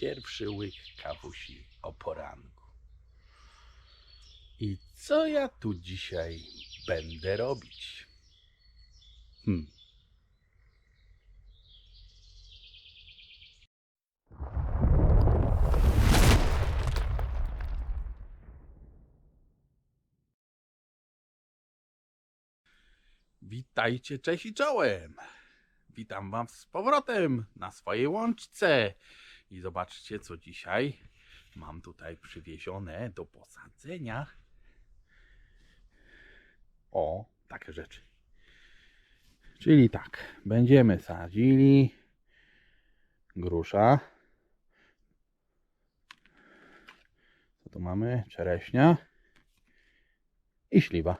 pierwszy łyk kawusi o poranku. I co ja tu dzisiaj będę robić? Hmm. Witajcie, cześć i czołem. Witam Was z powrotem na swojej łączce. I zobaczcie, co dzisiaj mam tutaj przywiezione do posadzenia. O, takie rzeczy. Czyli tak, będziemy sadzili grusza. Co tu mamy? Czereśnia i śliwa.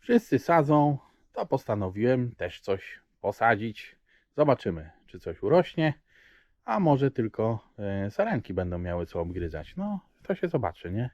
Wszyscy sadzą, to postanowiłem też coś posadzić. Zobaczymy, czy coś urośnie, a może tylko e, sarenki będą miały co obgryzać. No, to się zobaczy, nie?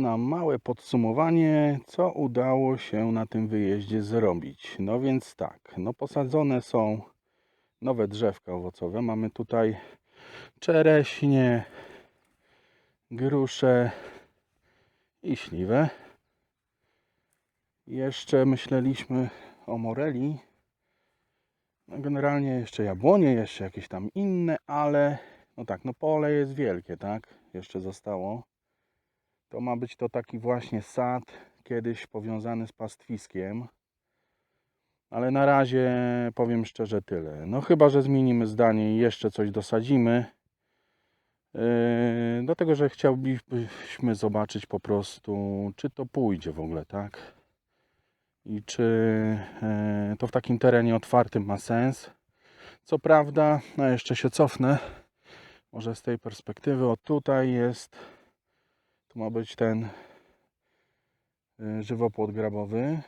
na małe podsumowanie, co udało się na tym wyjeździe zrobić. No więc tak, no posadzone są nowe drzewka owocowe. Mamy tutaj czereśnie, grusze i śliwę. Jeszcze myśleliśmy o moreli. No generalnie jeszcze jabłonie, jeszcze jakieś tam inne, ale no tak, no pole jest wielkie, tak? Jeszcze zostało. To ma być to taki właśnie sad, kiedyś powiązany z pastwiskiem. Ale na razie powiem szczerze tyle. No chyba, że zmienimy zdanie i jeszcze coś dosadzimy. Yy, dlatego, że chciałbyśmy zobaczyć po prostu, czy to pójdzie w ogóle, tak? I czy yy, to w takim terenie otwartym ma sens. Co prawda, no jeszcze się cofnę. Może z tej perspektywy, o tutaj jest, ma być ten yy, żywopłot grabowy.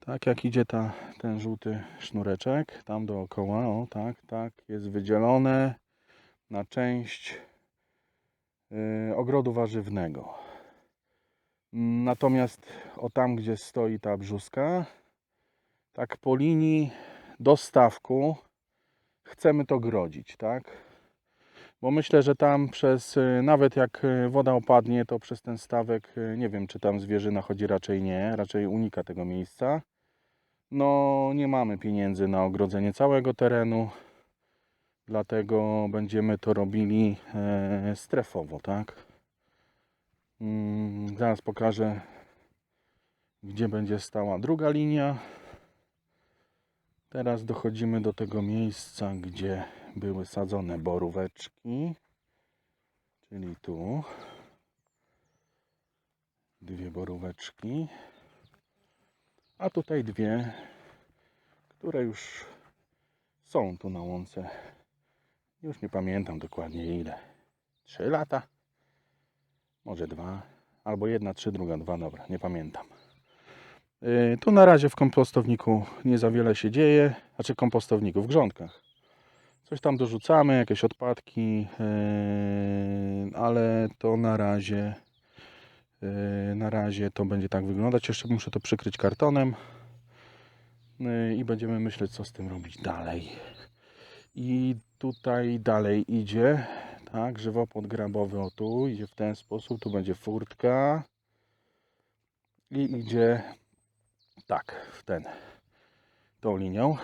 Tak jak idzie ta, ten żółty sznureczek, tam dookoła, o tak, tak, jest wydzielone na część y, ogrodu warzywnego. Natomiast o tam, gdzie stoi ta brzuska, tak po linii dostawku chcemy to grodzić, tak? Bo myślę, że tam przez, y, nawet jak y, woda opadnie, to przez ten stawek, y, nie wiem, czy tam zwierzyna chodzi, raczej nie, raczej unika tego miejsca. No, nie mamy pieniędzy na ogrodzenie całego terenu, dlatego będziemy to robili e, strefowo, tak? Mm, zaraz pokażę, gdzie będzie stała druga linia. Teraz dochodzimy do tego miejsca, gdzie były sadzone boróweczki, czyli tu. Dwie boróweczki. A tutaj dwie, które już są tu na łące. Już nie pamiętam dokładnie ile. Trzy lata? Może dwa. Albo jedna, trzy, druga, dwa. Dobra, nie pamiętam. Yy, tu na razie w kompostowniku nie za wiele się dzieje. Znaczy kompostowniku, w grządkach. Coś tam dorzucamy, jakieś odpadki, yy, ale to na razie Yy, Na razie to będzie tak wyglądać. Jeszcze muszę to przykryć kartonem Yy, i będziemy myśleć, co z tym robić dalej. I tutaj dalej idzie, tak, żywopłot grabowy o tu, idzie w ten sposób, tu będzie furtka i idzie tak, w ten, tą linią,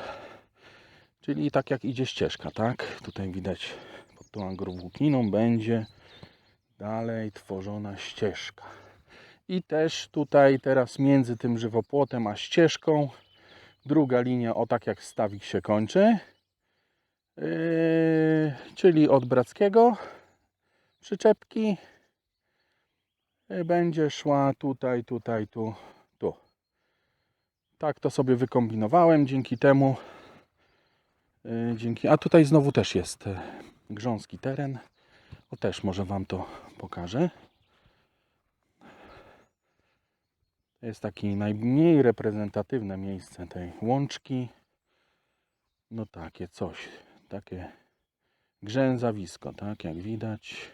czyli tak jak idzie ścieżka, tak, tutaj widać pod tą agrowłókniną będzie dalej tworzona ścieżka. I też tutaj teraz między tym żywopłotem a ścieżką druga linia o tak jak stawik się kończy. Yy, czyli od Brackiego przyczepki yy, będzie szła tutaj, tutaj, tu, tu. Tak to sobie wykombinowałem dzięki temu. Yy, dzięki, a tutaj znowu też jest yy, grząski teren. O też może Wam to pokażę. To jest takie najmniej reprezentatywne miejsce tej łączki. No takie coś, takie grzęzawisko, tak jak widać.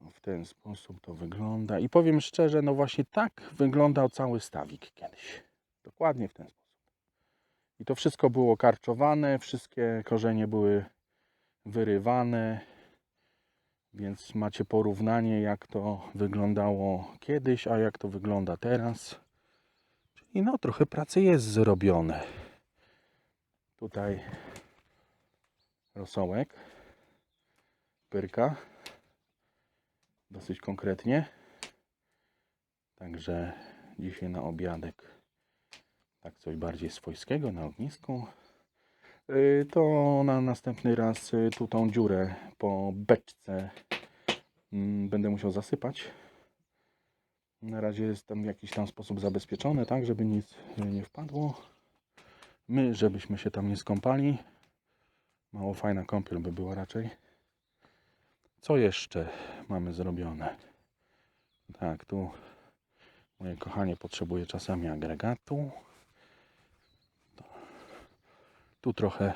No, W ten sposób to wygląda. I powiem szczerze, no właśnie tak wyglądał cały stawik kiedyś. Dokładnie w ten sposób. I to wszystko było karczowane, wszystkie korzenie były wyrywane. Więc macie porównanie, jak to wyglądało kiedyś, a jak to wygląda teraz. Czyli no, trochę pracy jest zrobione. Tutaj rosołek, pyrka, dosyć konkretnie. Także dzisiaj na obiadek tak coś bardziej swojskiego na ognisku. Y, To na następny raz y, tu tą dziurę po beczce mm, będę musiał zasypać. Na razie jest tam w jakiś tam sposób zabezpieczone, tak, żeby nic y, nie wpadło. My, żebyśmy się tam nie skąpali. Mało fajna kąpiel by była raczej. Co jeszcze mamy zrobione? Tak, tu moje kochanie potrzebuje czasami agregatu. Tu trochę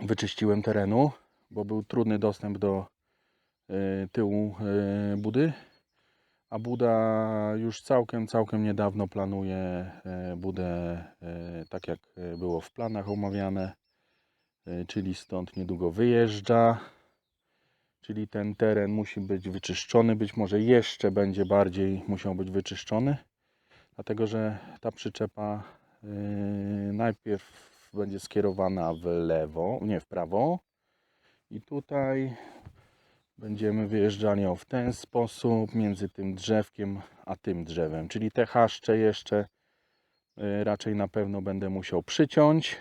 wyczyściłem terenu, bo był trudny dostęp do y, tyłu y, budy. A Buda już całkiem, całkiem niedawno planuje y, budę tak jak było w planach omawiane, czyli stąd niedługo wyjeżdża. Czyli ten teren musi być wyczyszczony, być może jeszcze będzie bardziej musiał być wyczyszczony, dlatego że ta przyczepa najpierw będzie skierowana w lewo, nie w prawo i tutaj będziemy wyjeżdżali w ten sposób między tym drzewkiem a tym drzewem, czyli te chaszcze jeszcze yy, raczej na pewno będę musiał przyciąć.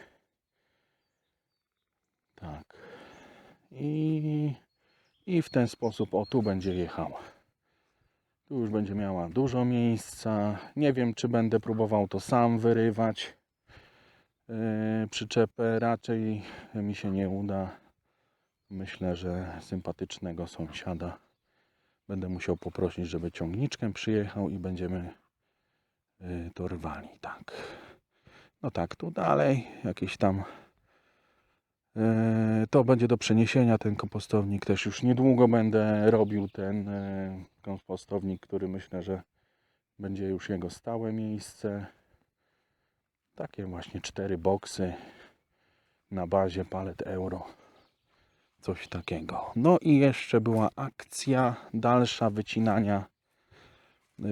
Tak. I i w ten sposób, o tu będzie jechała. Tu już będzie miała dużo miejsca. Nie wiem, czy będę próbował to sam wyrywać. Yy, przyczepę raczej mi się nie uda. Myślę, że sympatycznego sąsiada będę musiał poprosić, żeby ciągniczkiem przyjechał i będziemy yy, to rwali. Tak. No tak, tu dalej jakieś tam To będzie do przeniesienia ten kompostownik. Też już niedługo będę robił ten e, kompostownik, który myślę, że będzie już jego stałe miejsce. Takie właśnie cztery boksy na bazie palet euro. Coś takiego. No i jeszcze była akcja dalsza wycinania e,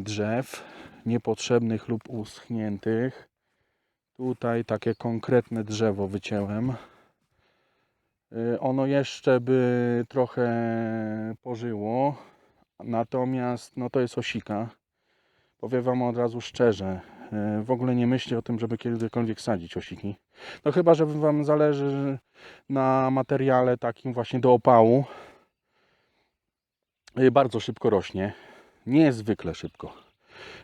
drzew niepotrzebnych lub uschniętych. Tutaj takie konkretne drzewo wycięłem. Y, Ono jeszcze by trochę pożyło, natomiast no to jest osika. Powiem Wam od razu szczerze, y, w ogóle nie myślcie o tym, żeby kiedykolwiek sadzić osiki. No chyba, że Wam zależy na materiale takim właśnie do opału. Y, Bardzo szybko rośnie, niezwykle szybko.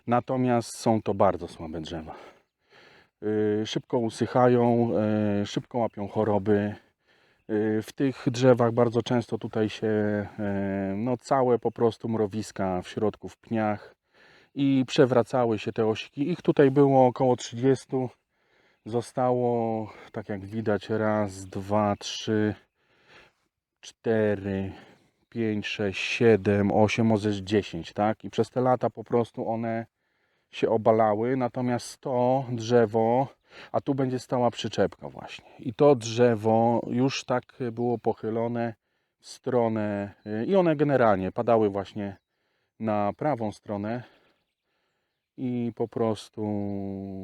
Natomiast są to bardzo słabe drzewa. Szybko usychają, szybko łapią choroby. Y, W tych drzewach bardzo często tutaj się y, no, całe po prostu mrowiska w środku w pniach i przewracały się te osiki. Ich tutaj było około 30. Zostało, tak jak widać, raz, dwa, trzy, cztery, pięć, sześć, siedem, osiem, może 10, tak? I przez te lata po prostu one się obalały, natomiast to drzewo a tu będzie stała przyczepka właśnie. I to drzewo już tak było pochylone w stronę y, i one generalnie padały właśnie na prawą stronę i po prostu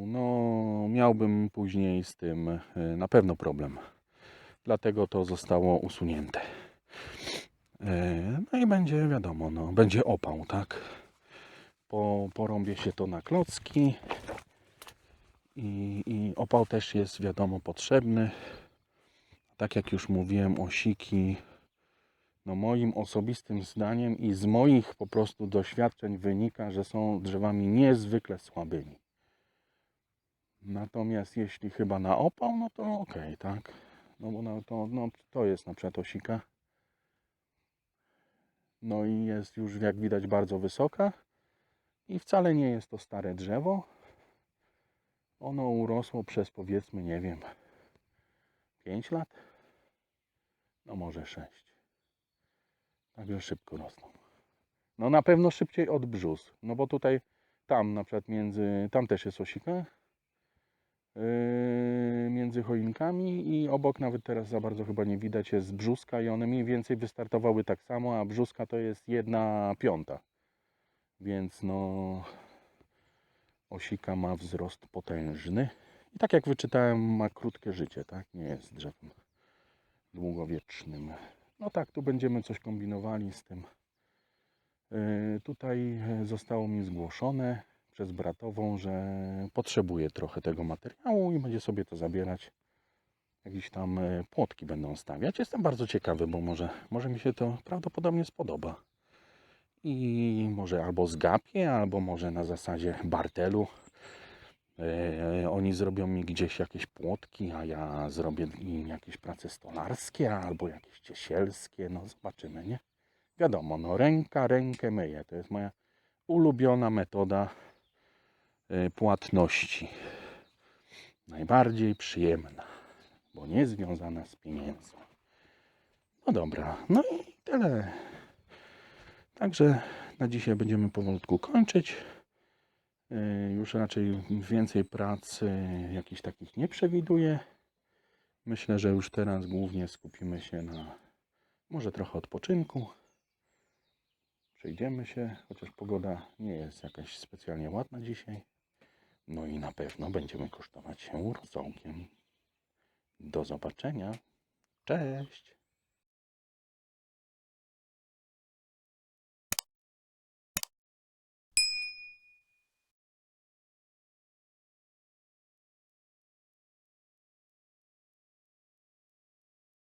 no miałbym później z tym y, na pewno problem. Dlatego to zostało usunięte. Y, No i będzie wiadomo, no, będzie opał, tak? Po, porąbie się to na klocki i, i opał też jest wiadomo potrzebny. Tak jak już mówiłem, osiki, no moim osobistym zdaniem i z moich po prostu doświadczeń wynika, że są drzewami niezwykle słabymi. Natomiast jeśli chyba na opał, no to ok, tak? No bo to, no, to jest na przykład osika. No i jest już jak widać bardzo wysoka. I wcale nie jest to stare drzewo. Ono urosło przez powiedzmy, nie wiem, 5 lat, no może 6. Także szybko rosną. No na pewno szybciej od brzus, no bo tutaj, tam na przykład między, tam też jest osika, yy, między choinkami i obok nawet teraz za bardzo chyba nie widać jest brzuska i one mniej więcej wystartowały tak samo, a brzuska to jest jedna piąta. Więc no osika ma wzrost potężny. I tak jak wyczytałem, ma krótkie życie, tak? Nie jest drzewem długowiecznym. No tak, tu będziemy coś kombinowali z tym. Yy, tutaj zostało mi zgłoszone przez bratową, że potrzebuje trochę tego materiału i będzie sobie to zabierać. Jakieś tam e, płotki będą stawiać. Jestem bardzo ciekawy, bo może, może mi się to prawdopodobnie spodoba i może albo zgapię, albo może na zasadzie bartelu. E, oni zrobią mi gdzieś jakieś płotki, a ja zrobię im jakieś prace stolarskie albo jakieś ciesielskie. No zobaczymy, nie? Wiadomo, no ręka rękę myje. To jest moja ulubiona metoda e, płatności. Najbardziej przyjemna, bo nie związana z pieniędzmi. No dobra, no i tyle. Także na dzisiaj będziemy powolutku kończyć. Yy, Już raczej więcej pracy jakichś takich nie przewiduję. Myślę, że już teraz głównie skupimy się na może trochę odpoczynku. Przejdziemy się, chociaż pogoda nie jest jakaś specjalnie ładna dzisiaj. No i na pewno będziemy kosztować się rosołkiem. Do zobaczenia. Cześć!